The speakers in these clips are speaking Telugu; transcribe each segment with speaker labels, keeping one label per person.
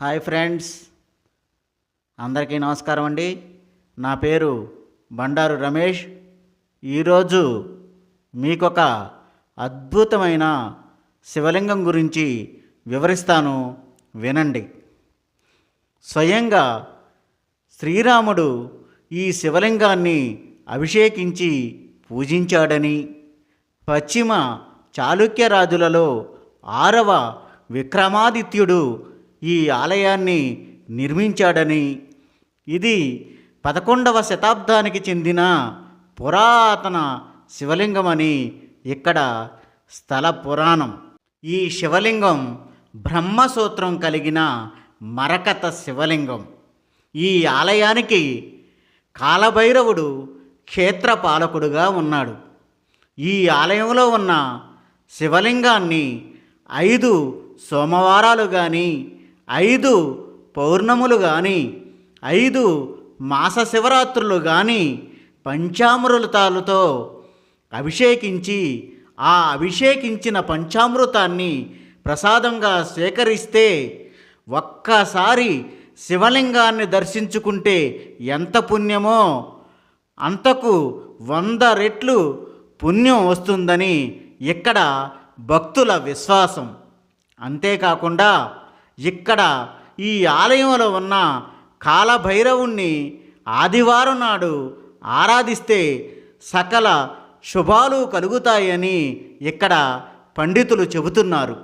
Speaker 1: Hi friends. అందరికీ నమస్కారం అండి. నా పేరు బండారు రమేష్. ఈరోజు మీకొక అద్భుతమైన శివలింగం గురించి వివరిస్తాను. వినండి. స్వయంగా శ్రీరాముడు ఈ శివలింగాన్ని అభిషేకించి పూజించాడని పశ్చిమ చాళుక్య రాజులలో ఆరవ విక్రమాదిత్యుడు ఈ ఆలయాన్ని నిర్మించాడని. ఇది పదకొండవ శతాబ్దానికి చెందిన పురాతన శివలింగమని ఇక్కడ స్థల పురాణం. ఈ శివలింగం బ్రహ్మసూత్రం కలిగిన మరకత శివలింగం. ఈ ఆలయానికి కాలభైరవుడు క్షేత్రపాలకుడుగా ఉన్నాడు. ఈ ఆలయంలో ఉన్న శివలింగాన్ని ఐదు సోమవారాలు కానీ ఐదు పౌర్ణములు కానీ ఐదు మాస శివరాత్రులు కానీ పంచామృతాలతో అభిషేకించి ఆ అభిషేకించిన పంచామృతాన్ని ప్రసాదంగా స్వీకరిస్తే ఒక్కసారి శివలింగాన్ని దర్శించుకుంటే ఎంత పుణ్యమో అంతకు వంద రెట్లు పుణ్యం వస్తుందని ఇక్కడ భక్తుల విశ్వాసం. అంతేకాకుండా ఇక్కడ ఈ ఆలయంలో ఉన్న కాలభైరవుణ్ణి ఆదివారం నాడు ఆరాధిస్తే సకల శుభాలు కలుగుతాయని ఇక్కడ పండితులు చెబుతున్నారు.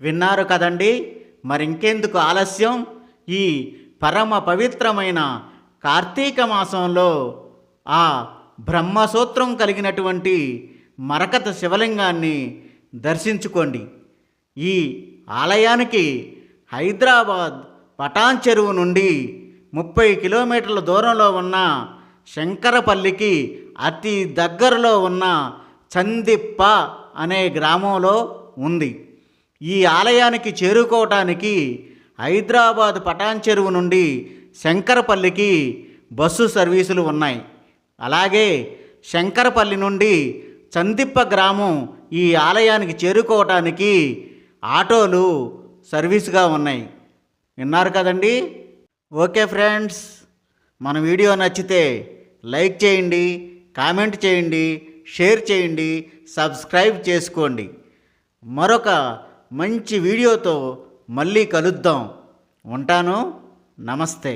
Speaker 1: విన్నారు కదండి? మరింకెందుకు ఆలస్యం? ఈ పరమ పవిత్రమైన కార్తీక మాసంలో ఆ బ్రహ్మసూత్రం కలిగినటువంటి మరకత శివలింగాన్ని దర్శించుకోండి. ఈ ఆలయానికి హైదరాబాద్ పటాన్ చెరువు నుండి ముప్పై కిలోమీటర్ల దూరంలో ఉన్న శంకరపల్లికి అతి దగ్గరలో ఉన్న చందిప్ప అనే గ్రామంలో ఉంది. ఈ ఆలయానికి చేరుకోవటానికి హైదరాబాద్ పటాన్ చెరువు నుండి శంకరపల్లికి బస్సు సర్వీసులు ఉన్నాయి. అలాగే శంకరపల్లి నుండి చందిప్ప గ్రామం ఈ ఆలయానికి చేరుకోవటానికి ఆటోలు సర్వీస్గా ఉన్నాయి. విన్నారు కదండి? ఓకే ఫ్రెండ్స్ మన వీడియో నచ్చితే లైక్ చేయండి కామెంట్ చేయండి షేర్ చేయండి సబ్స్క్రైబ్ చేసుకోండి. మరొక మంచి వీడియోతో మళ్ళీ కలుద్దాం. ఉంటాను. నమస్తే.